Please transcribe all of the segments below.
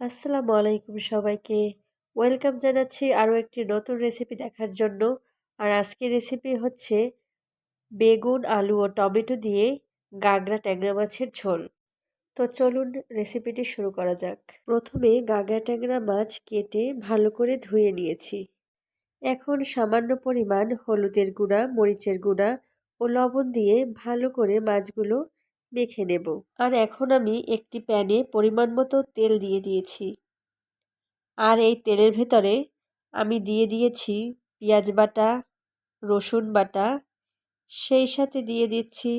আসসালামু আলাইকুম সবাইকে। ওয়েলকাম জানাচ্ছি আরও একটি নতুন রেসিপি দেখার জন্য। আর আজকের রেসিপি হচ্ছে বেগুন, আলু ও টমেটো দিয়ে গাগরা ট্যাংরা মাছের ঝোল। তো চলুন রেসিপিটি শুরু করা যাক। প্রথমে গাগরা ট্যাংরা মাছ কেটে ভালো করে ধুয়ে নিয়েছি। এখন সামান্য পরিমাণ হলুদের গুঁড়া, মরিচের গুঁড়া ও লবণ দিয়ে ভালো করে মাছগুলো মেখে নেব। আর এখন আমি একটি প্যানে পরিমাণ মতো তেল দিয়ে দিয়েছি। আর এই তেলের ভেতরে আমি দিয়ে দিয়েছি পেঁয়াজ বাটা, রসুন বাটা, সেই সাথে দিয়ে দিচ্ছি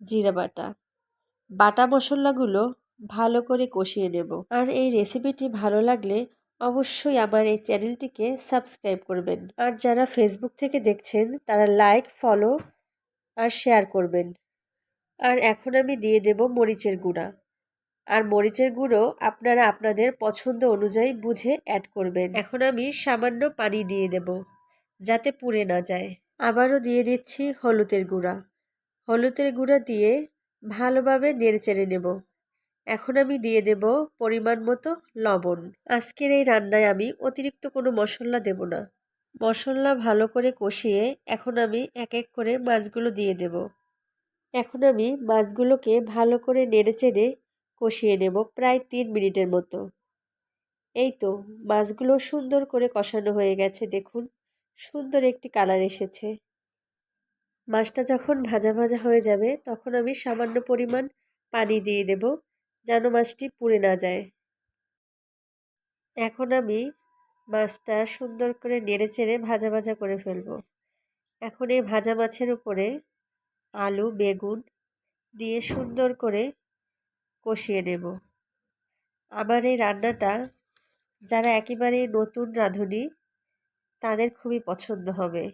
জিরা বাটা। বাটা মশলাগুলো ভালো করে কষিয়ে নেব। আর এই রেসিপিটি ভালো লাগলে অবশ্যই আমার এই চ্যানেলটিকে সাবস্ক্রাইব করবেন। আর যারা ফেসবুক থেকে দেখছেন, তারা লাইক, ফলো আর শেয়ার করবেন। আর এখন আমি দিয়ে দেব মরিচের গুঁড়া। আর মরিচের গুঁড়ো আপনারা আপনাদের পছন্দ অনুযায়ী বুঝে অ্যাড করবেন। এখন আমি সামান্য পানি দিয়ে দেব, যাতে পুড়ে না যায়। আবারও দিয়ে দিচ্ছি হলুদের গুঁড়া। হলুদের গুঁড়া দিয়ে ভালোভাবে নেড়ে চেড়ে নেব। এখন আমি দিয়ে দেব পরিমাণ মতো লবণ। আজকের এই রান্নায় আমি অতিরিক্ত কোনো মশলা দেব না। মশলা ভালো করে কষিয়ে এখন আমি এক এক করে মাছগুলো দিয়ে দেব। এখন আমি মাছগুলোকে ভালো করে নেড়ে চেড়ে কষিয়ে নেব প্রায় তিন মিনিটের মতো। এই তো, মাছগুলো সুন্দর করে কষানো হয়ে গেছে, দেখুন। সুন্দর একটি কালার এসেছে। মাছটা যখন ভাজা ভাজা হয়ে যাবে, তখন আমি সামান্য পরিমাণ পানি দিয়ে দেব, যেন মাছটি পুড়ে না যায়। এখন আমি মাছটা সুন্দর করে নেড়ে চেড়ে ভাজা ভাজা করে ফেলব। এখন এই ভাজা মাছের উপরে আলু, বেগুন দিয়ে সুন্দর করে কষিয়ে নেব। আমার এই রান্নাটা যারা একেবারে নতুন রাঁধুনি, তাদের খুবই পছন্দ হবে।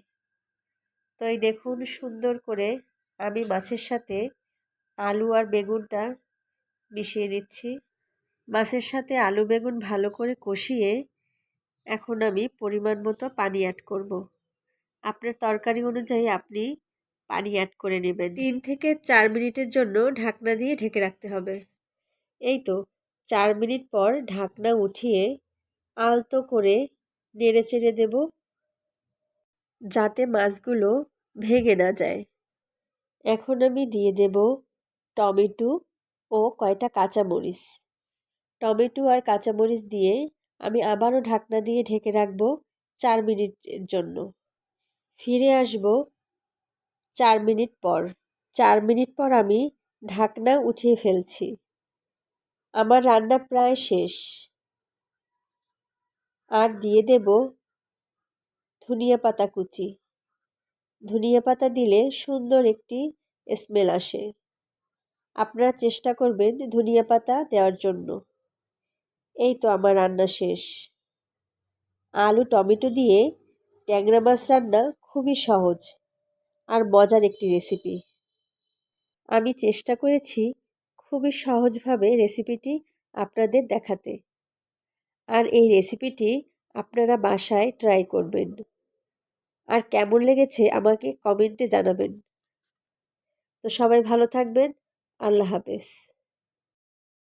তো এই দেখুন, সুন্দর করে আমি মাছের সাথে আলু আর বেগুনটা মিশিয়ে নিচ্ছি। মাছের সাথে আলু, বেগুন ভালো করে কষিয়ে এখন আমি পরিমাণ মতো পানি অ্যাড করব। আপনার তরকারি অনুযায়ী আপনি পানি অ্যাড করে নেবেন। তিন থেকে চার মিনিটের জন্য ঢাকনা দিয়ে ঢেকে রাখতে হবে। এই তো, চার মিনিট পর ঢাকনা উঠিয়ে আলতো করে নেড়ে চেড়ে দেব যাতে মাছগুলো ভেঙে না যায়। এখন আমি দিয়ে দেব টমেটো ও কয়টা কাঁচামরিচ। টমেটো আর কাঁচামরিচ দিয়ে আমি আবারও ঢাকনা দিয়ে ঢেকে রাখব চার মিনিটের জন্য। ফিরে আসব চার মিনিট পর। চার মিনিট পর আমি ঢাকনা উঠিয়ে ফেলছি। আমার রান্না প্রায় শেষ। আর দিয়ে দেব ধনিয়া পাতা কুচি। ধনিয়া পাতা দিলে সুন্দর একটি স্মেল আসে। আপনারা চেষ্টা করবেন ধনিয়া পাতা দেওয়ার জন্য। এই তো আমার রান্না শেষ। আলু, টমেটো দিয়ে ট্যাংরা মাছ রান্না খুবই সহজ। আর মজার একটি রেসিপি আমি চেষ্টা করেছি খুবই সহজভাবে রেসিপিটি আপনাদের দেখাতে। আর এই রেসিপিটি আপনারা বাসায় ট্রাই করবেন। আর কেমন লেগেছে আমাকে কমেন্টে জানাবেন। তো সবাই ভালো থাকবেন। আল্লাহ হাফেজ।